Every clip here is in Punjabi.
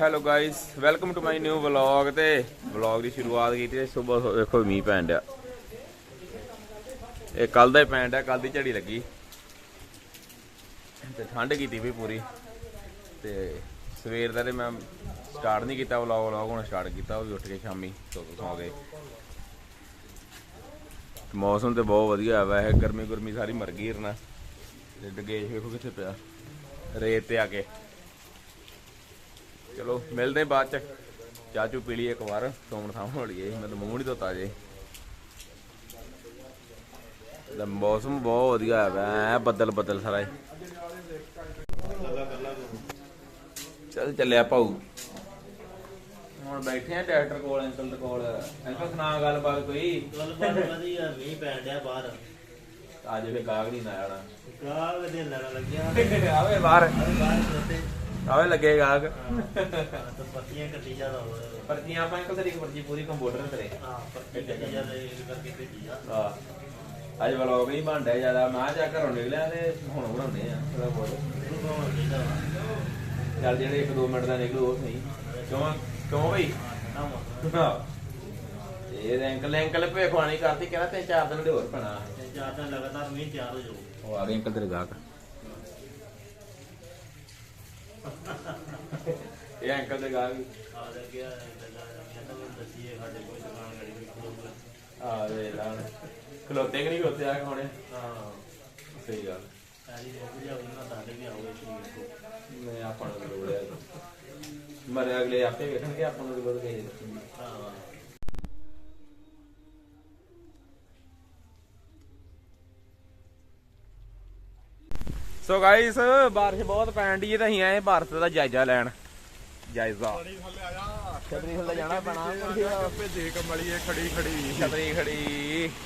Hello guys welcome to my new vlog ਤੇ ਵਲੌਗ ਦੀ ਸ਼ੁਰੂਆਤ ਕੀਤੀ ਤੇ ਸਵੇਰ ਵੇਖੋ ਮੀਂਹ ਪੈਣ ਡਿਆ। ਇਹ ਕੱਲ ਦਾ ਹੀ ਪੈਣ ਡਿਆ ਕੱਲ ਦੀ ਝੜੀ ਲੱਗੀ। ਤੇ ਠੰਡ ਕੀਤੀ ਵੀ ਪੂਰੀ। ਤੇ ਸਵੇਰ ਦਾ ਤੇ ਮੈਂ ਸਟਾਰਟ ਨਹੀਂ ਕੀਤਾ ਵਲੌਗ ਵਲੌਗ ਹੁਣ ਸਟਾਰਟ ਕੀਤਾ, ਉਹ ਵੀ ਉੱਠ ਕੇ ਸ਼ਾਮੀ ਸੌ ਸੌ ਗਏ। ਮੌਸਮ ਤੇ ਬਹੁਤ ਵਧੀਆ ਹੈ ਵੈਸੇ ਗਰਮੀ ਗੁਰਮੀ ਸਾਰੀ ਮਰ ਗਈ ਰਣਾ ਤੇ ਡਗੇਜ ਵੇਖੋ ਕਿੱਥੇ ਪਿਆ। ਰੇਤ ਤੇ ਆ ਕੇ। ਚਲੋ ਮਿਲਦੇ ਬਾਅਦ ਚ। ਚਾਚੂ ਪੀ ਲਈ ਇੱਕ ਵਾਰ ਸੌਣ ਥਾਂ ਹੋ ਲਈਏ। ਮੈਂ ਤਾਂ ਮੂੰਹ ਨਹੀਂ ਧੋਤਾ ਜੇ। ਦਾ ਮੌਸਮ ਬਹੁਤ ਵਧੀਆ ਹੈ ਐ ਬੱਦਲ ਬੱਦਲ ਸਾਰਾ। ਚੱਲ ਚੱਲਿਆ ਭਾਊ। ਹੁਣ ਬੈਠੇ ਆ ਡਾਕਟਰ ਕੋਲ ਅੰਕਲ ਦੇ ਕੋਲ। ਅੰਕਲ ਸੁਣਾ ਗੱਲਬਾਤ ਕੋਈ? ਗੱਲਬਾਤ ਵਧੀਆ ਮੀਂਹ ਪੈਣ ਡਿਆ ਬਾਹਰ। ਅੱਜ ਵੀ ਗਾਗ ਨਹੀਂ ਨਾ ਆਣਾ ਗਾਹ ਦੇ ਲੜਾ ਲੱਗਿਆ। ਆਵੇ ਬਾਹਰ। ਬਾਹਰ ਖਲੋਤੇ। ਆਵੇ ਲੱਗੇ ਹਾਂ ਤਾਂ ਪੱਤੀਆਂ ਕੱਟੀ ਜਾ ਰਹਾ ਹੋਇਆ ਪਰਚੀਆਂ ਆਪਾਂ ਅੰਕਲ ਤੇਰੀ ਪਰਚੀ ਪੂਰੀ ਕੰਪਿਊਟਰ ਤੇ। ਹਾਂ ਪੱਤੀ ਕੱਟੀ ਜਾ। ਰਹੇ ਇਸ ਕਰਕੇ ਭੇਜੀ ਜਾ ਆ ਅੱਜ ਵਲੌਗ ਨਹੀਂ ਬਣਦਾ ਜ਼ਿਆਦਾ। ਮੈਂ ਜਾ ਘਰੋਂ ਨਿਕਲਿਆ ਤੇ ਹੁਣ ਬਣਾਉਂਦੇ ਆ ਥੋੜਾ ਬਹੁਤ। ਵਾ ਚੱਲ ਜਿਹੜੇ 1-2 ਮਿੰਟ ਦਾ ਨਿਕਲੂ ਉਹ ਸਹੀ। ਕਿਉਂ ਕਿਉਂ ਬਈ? ਨਾ ਮੌਸਮ ਇਹ ਅੰਕਲ ਅੰਕਲ ਭੇਖਵਾਣੀ ਕਰਦੀ ਕਹਿੰਦਾ ਤੇ ਚਾਰ ਦਿਨ ਦੇ ਹੋਰ ਪਣਾ। ਤੇ ਚਾਰ ਦਿਨ ਲਗਾਤਾਰ ਮੀਂਹ ਤਿਆਰ ਹੋ ਜਾਊ। ਉਹ ਆ ਗਏ ਅੰਕਲ ਤੇਰੇ ਗਾਹਕ। ਇਹ ਅੰਕਲ ਦੇ ਗਾਹਕ। ਵੀ। ਆ ਲੱਗਿਆ ਮੈਂ ਮੈਨੂੰ ਦੱਸੀਏ ਸਾਡੇ ਕੋਈ ਦੁਕਾਨ ਗੜੀ ਵੀ ਖੋਲੂਗਾ ਆ ਵੇ ਲਾਂ ਖਲੋਤੇ ਕਿ ਨਹੀਂ ਉੱਥੇ ਆ ਕੇ ਹਾਂ ਸਹੀ ਗੱਲ। ਸਾਰੀ ਰੋਕ ਜਾ ਉਹਨਾਂ ਸਾਡੇ ਵੀ ਆਉਗੇ ਸ਼ਰੀਰ ਕੋ ਮੈਂ ਆਪਾਂ ਨੂੰ ਲੋੜ ਹੈ ਮਰੇ ਅਗਲੇ ਆਪੇ ਵੇਖਣਗੇ, ਆਪਾਂ ਨੂੰ ਲੋੜ ਕਹੇ ਹਾਂ ਸੋ ਗਾਇਸ ਬਾਰਿਸ਼ ਬਹੁਤ ਪੈਣ ਦੀ ਤਾਂ ਅਸੀਂ ਆਏ ਭਾਰਤ ਦਾ ਜਾਇਜ਼ਾ ਲੈਣ। ਜਾਇਜ਼ਾ। ਛਤਰੀ ਥੱਲੇ ਜਾਣਾ ਪੈਣਾ। ਭੇਜੇ ਕਮਲੀਏ ਖੜੀ ਖੜੀ। ਛਤਰੀ ਖੜੀ।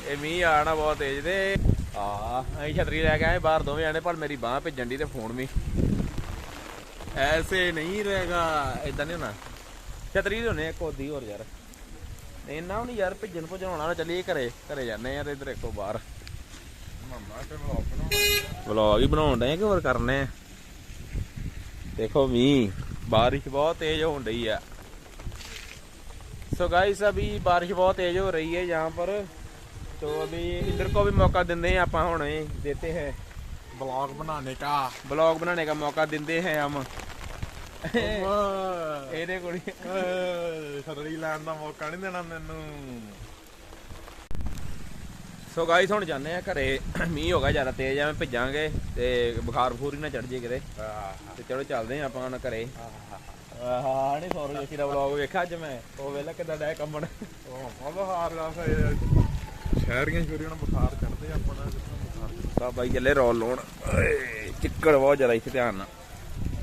ਇਹ ਮੀਂਹ ਆਣਾ ਬਹੁਤ ਤੇਜ਼ ਤੇ। ਆ ਅਸੀਂ ਛਤਰੀ ਲੈ ਕੇ ਆਏ ਬਾਹਰ ਦੋਵੇਂ ਆਣੇ ਪਰ ਮੇਰੀ ਬਾਹ ਭੇਜਣ ਦੀ ਤੇ ਫੋਨ ਵੀ। ਐਸੇ ਨਹੀਂ ਰਹੇਗਾ। ਇਦਾਂ ਨਹੀਂ ਹੋਣਾ। ਛਤਰੀ ਦੇ ਹੋਣੇ ਕੋਦੀ ਹੋਰ ਯਾਰ। ਨਹੀਂ ਨਾ ਨਹੀਂ ਯਾਰ ਭੇਜਣ ਭਜਾਉਣਾ ਚੱਲੀਏ ਘਰੇ। ਘਰੇ ਜਾਂਦੇ ਯਾਰ ਇੱਧਰ ਇੱਕੋ ਬਾਹਰ। ਮੰਮਾ ਤੇ ਵਲੌਗ ਬਣਾਉਣਾ ਵਲੌਗ ਹੀ ਬਣਾਉਣ ਡਏ ਆ ਕਿ ਹੋਰ ਕਰਨੇ ਆ ਦੇਖੋ ਮੀਂਹ ਬਾਰਿਸ਼ ਬਹੁਤ ਤੇਜ਼ ਹੋਣ ਰਹੀ ਆ सो गाइस अभी बारिश बहुत तेज हो रही है यहाँ पर तो अभी इंद्र को भी मौका देते हैं आप हूँ देते हैं ब्लॉग बनाने का ब्लॉग बनाने का मौका देते हैं हम ਇਹਦੇ ਕੋਲ ਸਦਰੀ ਲੈਣ ਦਾ ਮੌਕਾ ਨਹੀਂ ਦੇਣਾ ਮੈਨੂੰ ਸੋ ਗਾਈਸ ਹੁਣ ਜਾਂਦੇ ਆ ਘਰੇ। ਮੀਂਹ ਹੋ ਗਿਆ ਜ਼ਿਆਦਾ ਤੇਜ਼ ਐਵੇਂ ਭਿੱਜਾਂਗੇ ਤੇ ਬੁਖਾਰ ਬਖੂਰ ਹੀ ਨਾ ਚੜ ਜੇ ਕਿਤੇ। ਤੇ ਚਲੋ ਚੱਲਦੇ ਆ ਆਪਾਂ ਹੁਣ ਘਰੇ। ਆਹ ਨਹੀਂ ਸੌਰਵ ਜੋਸ਼ੀ ਦਾ ਵਲੌਗ ਵੇਖਿਆ ਅੱਜ ਮੈਂ। ਉਹ ਵੇਲਾ ਕਿਦਾਂ ਡੈ ਕੰਮਣ ਉਹ ਹਾਰ ਦਾ ਸ਼ਹਿਰੀਆਂ ਸ਼ੁਰੀਆਂ ਨੂੰ ਬੁਖਾਰ ਚੜਦੇ ਆਪਣਾ ਬੁਖਾਰ ਬਾਈ ਚੱਲੇ ਰੋਲ ਲਾਉਣ। ਚਿੱਕੜ ਬਹੁਤ ਜ਼ਿਆਦਾ ਇੱਥੇ ਧਿਆਨ ਨਾਲ।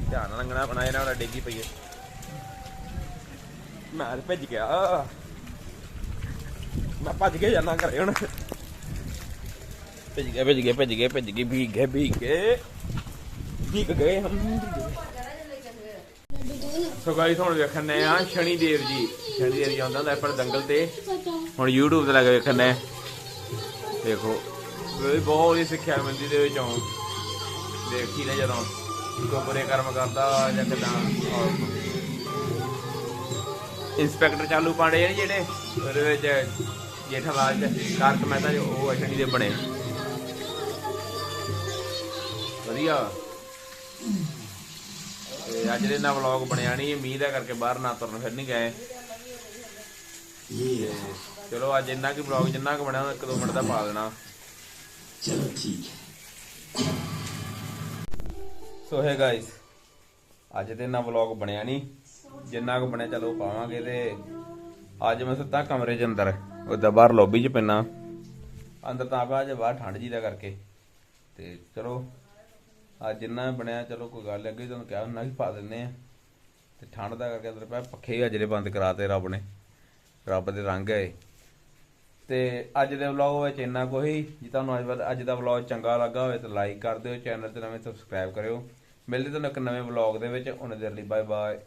ਧਿਆਨ ਨਾਲ ਲੰਘਣਾ ਪੈਣਾ ਇਹਨਾਂ ਨਾਲ ਡੇਗੀ ਪਈ ਹੈ ਮੈਂ ਭੱਜ ਗਿਆ। ਮੈਂ ਭੱਜ ਕੇ ਜਾਣਾ ਘਰੇ ਹੁਣ। ਭੱਜ ਗਏ ਭੱਜ ਗਏ ਭੱਜ ਗਏ ਭੱਜ ਗਏ, ਭੀਗ ਗਏ ਭੀਗ ਗਏ ਭੀਗ ਗਏ ਹਮ। ਸੋ ਗਾਈਸ ਹੁਣ ਵੇਖਣੇ ਆ ਸ਼ਨੀ ਦੇਵ ਜੀ। ਸ਼ਨੀ ਦੇਵ ਜੀ ਆਉਂਦਾ ਹੁੰਦਾ ਆਪਣੇ ਦੰਗਲ ਤੇ। ਹੁਣ YouTube ਤੇ ਲੱਗ ਵੇਖਣੇ ਦੇਖੋ ਬਹੁਤ ਹੀ ਸਿੱਖਿਆ ਮਿਲਦੀ ਦੇ ਵਿੱਚੋਂ। ਦੇਖੀ ਨੇ ਜਦੋਂ। ਕੋਈ ਬੁਰੇ ਕਰਮ ਕਰਦਾ ਜਾਂ ਕਿਦਾਂ। ਇੰਸਪੈਕਟਰ ਚਾਲੂ ਪਾਂਡੇ ਨੇ ਜਿਹੜੇ, ਉਹਦੇ ਵਿੱਚ ਜੇਠਾਲਾਲ ਦੇ ਕਾਰਕ ਮਹਿਤਾ ਜੋ ਉਹ ਅਸ਼ਣੀ ਦੇ ਬਣੇ। ਵਧੀਆ। ਤੇ ਅੱਜ ਦੇ ਨਾਲ ਵਲੌਗ ਬਣਿਆ ਨਹੀਂ ਮੀਂਹ ਦਾ ਕਰਕੇ ਬਾਹਰ ਨਾ ਤੁਰਨ ਫਿਰ ਨਹੀਂ ਗਏ। ਚਲੋ ਅੱਜ ਇੰਨਾ ਕੀ ਵਲੌਗ ਜਿੰਨਾ ਕੁ ਬਣਿਆ ਇੱਕ ਦੋ ਮਿੰਟ ਦਾ ਪਾ ਦੇਣਾ। ਸੋ ਹੈ। ਗਾਇਸ ਅੱਜ ਤੇ ਨਾ ਵਲੌਗ ਬਣਿਆ ਨਹੀਂ ਜਿੰਨਾ ਕੁ ਬਣਿਆ ਚਲੋ ਪਾਵਾਂਗੇ ਤੇ ਅੱਜ ਮੈਂ ਸੁੱਤਾ ਕਮਰੇ 'ਚ ਅੰਦਰ ਉਹਦਾ ਬਾਹਰ ਲੌਬੀ 'ਚ ਪੈਣਾ ਅੰਦਰ ਤਾਂ ਆਪਾ ਅੱਜ ਬਾਹਰ ਠੰਡ ਜੀ ਦਾ ਕਰਕੇ। ਤੇ ਚਲੋ ਅੱਜ ਜਿੰਨਾ ਵੀ ਬਣਿਆ, ਚਲੋ ਕੋਈ ਗੱਲ ਅੱਗੇ ਤੁਹਾਨੂੰ ਕਿਹਾ ਹੁੰਦਾ ਕਿ ਪਾ ਦਿੰਨੇ ਆ। ਤੇ ਠੰਡ ਦਾ ਕਰਕੇ ਅੰਦਰ ਪਿਆ, ਪੱਖੇ ਅਜਲੇ ਬੰਦ ਕਰਾਤੇ ਰੱਬ ਨੇ। ਰੱਬ ਦੇ ਰੰਗ ਹੈ ਇਹ। ਤੇ ਅੱਜ ਦੇ ਵਲੌਗ ਵਿੱਚ ਇੰਨਾ ਕੋਈ ਜੇ ਤੁਹਾਨੂੰ ਅੱਜ ਅੱਜ ਦਾ ਵਲੌਗ ਚੰਗਾ ਲੱਗਾ ਹੋਵੇ ਤਾਂ ਲਾਈਕ ਕਰ ਦਿਓ, ਚੈਨਲ ਤੇ ਨਵੇਂ ਸਬਸਕ੍ਰਾਈਬ ਕਰਿਓ। ਮਿਲਦੇ ਤੁਹਾਨੂੰ ਇੱਕ ਨਵੇਂ ਵਲੌਗ ਦੇ ਵਿੱਚ। ਉਹਨਾਂ ਦੇ ਲਈ ਬਾਏ ਬਾਏ